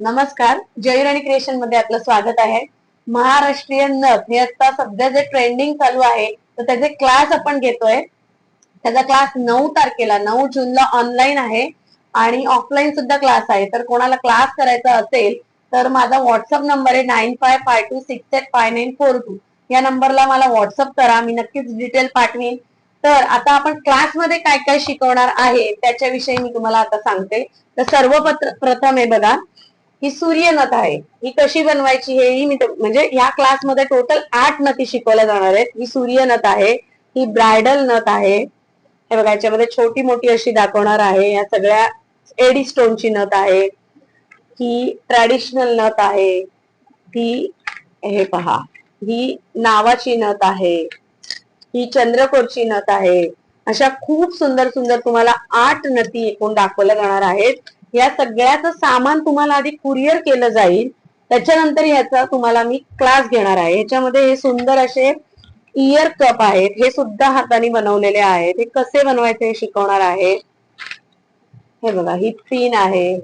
नमस्कार जयूर आणि क्रिएशनमध्ये आपलं स्वागत आहे. महाराष्ट्रीयन नथ हे आता सध्या जे ट्रेंडिंग चालू आहे तर त्याचे क्लास आपण घेतोय. त्याचा क्लास नऊ तारखेला नऊ जूनला ऑनलाईन आहे आणि ऑफलाईन सुद्धा क्लास आहे. तर कोणाला क्लास करायचा असेल तर माझा व्हॉट्सअप नंबर आहे nine five five two six eight five nine four two या नंबरला मला व्हॉट्सअप करा मी नक्कीच डिटेल पाठवीन. तर आता आपण क्लासमध्ये काय काय शिकवणार आहे त्याच्याविषयी मी तुम्हाला आता सांगते. तर सर्व प्रथम आहे बघा ही सूर्यनथ आहे. ही कशी बनवायची हेही मी म्हणजे या क्लासमध्ये टोटल आठ नथी शिकवल्या जाणार आहेत. ही सूर्यनथ आहे ही ब्रायडल नथ आहे. हे बघा याच्यामध्ये छोटी मोठी अशी दाखवणार आहे. या सगळ्या एडी स्टोनची नथ आहे. ही ट्रॅडिशनल नथ आहे. ही हे पहा. ही नावाची नथ आहे. ही चंद्रकोरची नथ आहे. अशा खूप सुंदर सुंदर तुम्हाला आठ नथी एकूण दाखवल्या जाणार आहेत. या सगळ्याचं सामान तुम्हाला आधी कुरिअर केलं जाईल. त्याच्यानंतर ह्याचा तुम्हाला मी क्लास घेणार आहे. ह्याच्यामध्ये हे सुंदर असे इयर कप आहेत. हे सुद्धा हाताने बनवलेले आहेत. हे कसे बनवायचे हे शिकवणार आहे. हे बघा ही पिन आहे.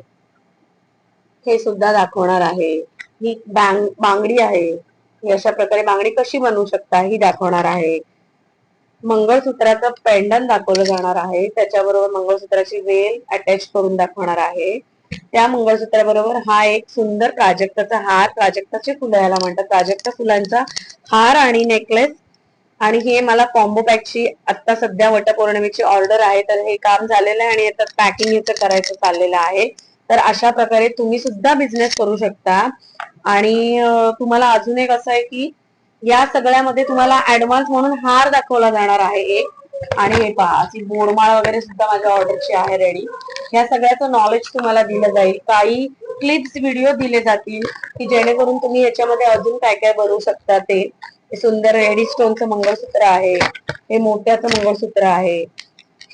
हे सुद्धा दाखवणार आहे. ही बांग बांगडी आहे. ही अशा प्रकारे बांगडी कशी बनवू शकता ही दाखवणार आहे. मंगळसूत्राचं पेंडन दाखवलं जाणार आहे. त्याच्याबरोबर मंगळसूत्राची वेल अटॅच करून दाखवणार आहे. त्या मंगळसूत्राबरोबर हा एक सुंदर प्राजक्ताचा हार प्राजक्ताची फुलं याला म्हणतात. प्राजक्ता फुलांचा हार आणि नेकलेस आणि हे मला कॉम्बो पॅकची आता सध्या वटपौर्णिमेची ऑर्डर आहे. तर हे काम झालेलं आहे आणि आता पॅकिंग याचं करायचं चाललेलं आहे. तर अशा प्रकारे तुम्ही सुद्धा बिझनेस करू शकता. आणि तुम्हाला अजून एक असं आहे की या सगळ्यामध्ये तुम्हाला ऍडव्हान्स म्हणून हार दाखवला जाणार आहे एक. आणि हे पहा अशी बोरमाळ वगैरे सुद्धा माझ्या ऑर्डरची आहे रेडी या सगळ्याचं नॉलेज तुम्हाला दिलं जाईल. काही क्लिप्स व्हिडिओ दिले जातील की जेणेकरून तुम्ही याच्यामध्ये अजून काय काय बनवू शकता ते. सुंदर रेडी स्टोनचं मंगळसूत्र आहे. हे मोत्याचं मंगळसूत्र आहे.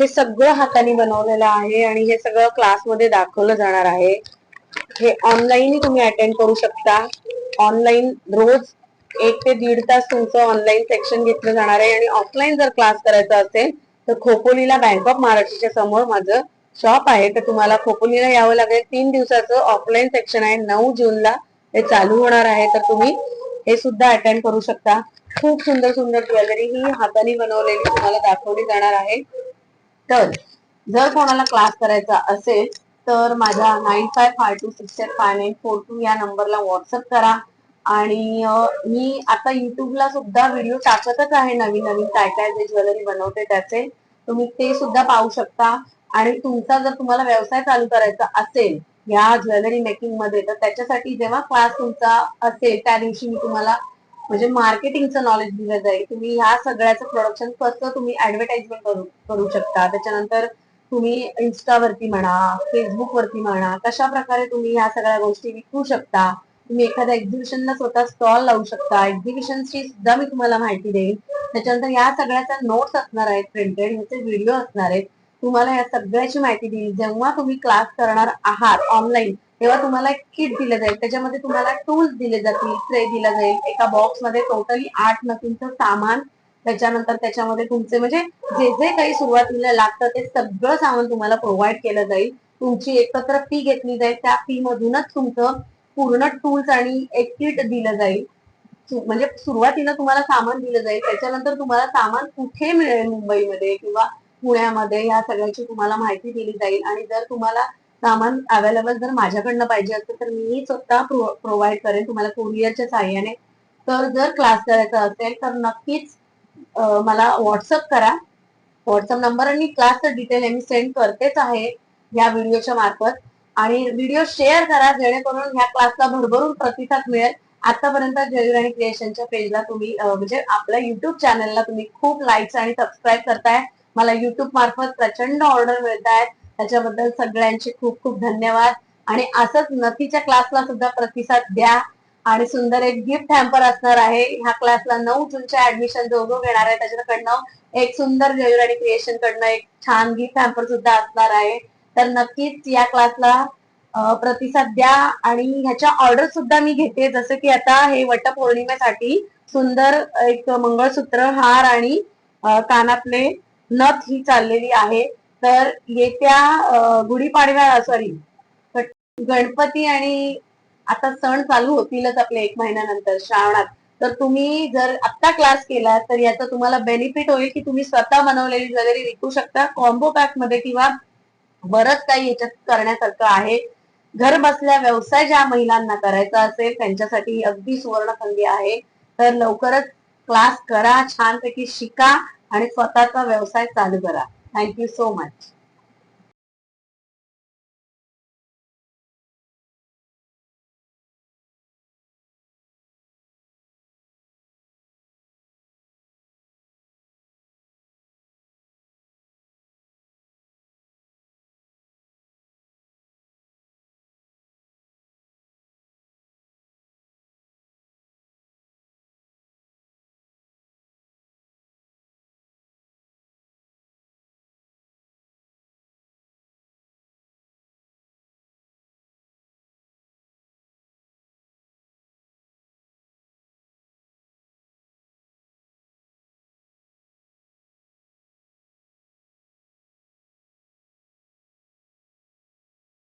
हे सगळं हाताने बनवलेलं आहे आणि हे सगळं क्लासमध्ये दाखवलं जाणार आहे. हे ऑनलाईन तुम्ही अटेंड करू शकता. ऑनलाईन रोज एक ते दीड तास तुमचं ऑनलाईन सेक्शन घेतलं जाणार आहे. आणि ऑफलाईन जर क्लास करायचा असेल तर खोपोलीला बँक ऑफ महाराष्ट्राच्या समोर माझं शॉप आहे. तर तुम्हाला खोपोलीला यावं लागेल. तीन दिवसाचं ऑफलाईन सेक्शन आहे. नऊ जूनला हे चालू होणार आहे. तर तुम्ही हे सुद्धा अटेंड करू शकता. खूप सुंदर सुंदर ज्वेलरी ही हाताने बनवलेली तुम्हाला दाखवली जाणार आहे. तर जर कोणाला क्लास करायचा असेल तर माझ्या nine five five two six eight five nine four two या नंबरला व्हॉट्सअप करा. आणि मी आता युट्यूबला सुद्धा व्हिडिओ टाकतच आहे नवीन नवीन. काय काय जे ज्वेलरी बनवते त्याचे तुम्ही ते सुद्धा पाहू शकता. आणि तुमचा जर तुम्हाला व्यवसाय चालू करायचा असेल या ज्वेलरी मेकिंगमध्ये तर त्याच्यासाठी जेव्हा क्लास तुमचा असेल त्या दिवशी मी तुम्हाला म्हणजे मार्केटिंगचं नॉलेज दिलं जाईल. तुम्ही ह्या सगळ्याचं प्रोडक्शन कसं तुम्ही ऍडव्हर्टाइजमेंट करू करू शकता. त्याच्यानंतर तुम्ही इन्स्टावरती म्हणा फेसबुक वरती म्हणा कशा प्रकारे तुम्ही ह्या सगळ्या गोष्टी विकू शकता. तुम्ही एखाद्या एक्झिबिशनला स्वतः स्टॉल लावू शकता. एक्झिबिशनची सुद्धा मी तुम्हाला माहिती देईन. त्याच्यानंतर या सगळ्याच्या नोट्स असणार आहेत प्रिंटेड ह्याचे व्हिडिओ असणार आहेत. तुम्हाला या सगळ्याची माहिती देईल जेव्हा तुम्ही क्लास करणार आहात ऑनलाईन तेव्हा तुम्हाला एक किट दिलं जाईल. त्याच्यामध्ये तुम्हाला टूल्स दिले जातील. ट्रे दिला जाईल. एका बॉक्समध्ये टोटली आठ नथींचं सामान. त्याच्यानंतर त्याच्यामध्ये तुमचे म्हणजे जे जे काही सुरुवातीला लागतं ते सगळं सामान तुम्हाला प्रोव्हाइड केलं जाईल. तुमची एकत्र फी घेतली जाईल. त्या फी मधूनच तुमचं पूर्ण टूल्स आणि एक किट दिलं जाईल. म्हणजे सुरुवातीला तुम्हाला सामान दिलं जाईल. त्याच्यानंतर तुम्हाला सामान कुठे मिळेल मुंबईमध्ये किंवा पुण्यामध्ये या सगळ्याची तुम्हाला माहिती दिली जाईल. आणि जर तुम्हाला सामान अवेलेबल जर माझ्याकडनं पाहिजे असेल तर मी स्वतः प्रोव्हाइड करेन तुम्हाला कुरिअरच्या साह्याने तर जर क्लास करायचा असेल तर नक्कीच मला व्हॉट्सअप करा. व्हॉट्सअप नंबर आणि क्लासचं डिटेल मी सेंड करतेच आहे या व्हिडिओच्या मार्फत. आणि व्हिडिओ शेअर करा जेणेकरून ह्या क्लासला भरभरून प्रतिसाद मिळेल. आतापर्यंत जयूर आणि क्रिएशनच्या पेजला तुम्ही म्हणजे आपल्या युट्यूब चॅनलला तुम्ही खूप लाईक्स आणि सबस्क्राईब करताय. मला युट्यूब मार्फत प्रचंड ऑर्डर मिळत आहेत त्याच्याबद्दल सगळ्यांचे खूप खूप धन्यवाद. आणि असंच नथीच्या क्लासला सुद्धा प्रतिसाद द्या. आणि सुंदर एक गिफ्ट हॅम्पर असणार आहे. ह्या क्लासला नऊ जूनच्या ऍडमिशन जो जो घेणार आहे. त्याच्याकडनं एक सुंदर जयूर आणि क्रिएशन कडनं एक छान गिफ्ट हॅम्पर सुद्धा असणार आहे. तर नक्कीच या क्लासला प्रतिसाद द्या आणि ह्याच्या ऑर्डर सुद्धा मी घेते. जसं की आता हे वटपौर्णिमेसाठी सुंदर एक मंगळसूत्र हार आणि कानातले नथ ही चाललेली आहे. तर येत्या गुढीपाडव्या सॉरी गणपती आणि आता सण चालू होतीलच आपले एक महिन्यानंतर श्रावणात. तर तुम्ही जर आत्ता क्लास केला तर याचा तुम्हाला बेनिफिट होईल की तुम्ही स्वतः बनवलेली ज्वेलरी विकू शकता कॉम्बो पॅकमध्ये किंवा बरंच काही याच्यात करण्यासारखं आहे. घर बसल्या व्यवसाय ज्या महिलांना करायचा असेल त्यांच्यासाठी अगदी सुवर्ण संधी आहे. तर लवकरच क्लास करा छानपैकी शिका आणि स्वतःचा व्यवसाय चालू करा. Thank you so much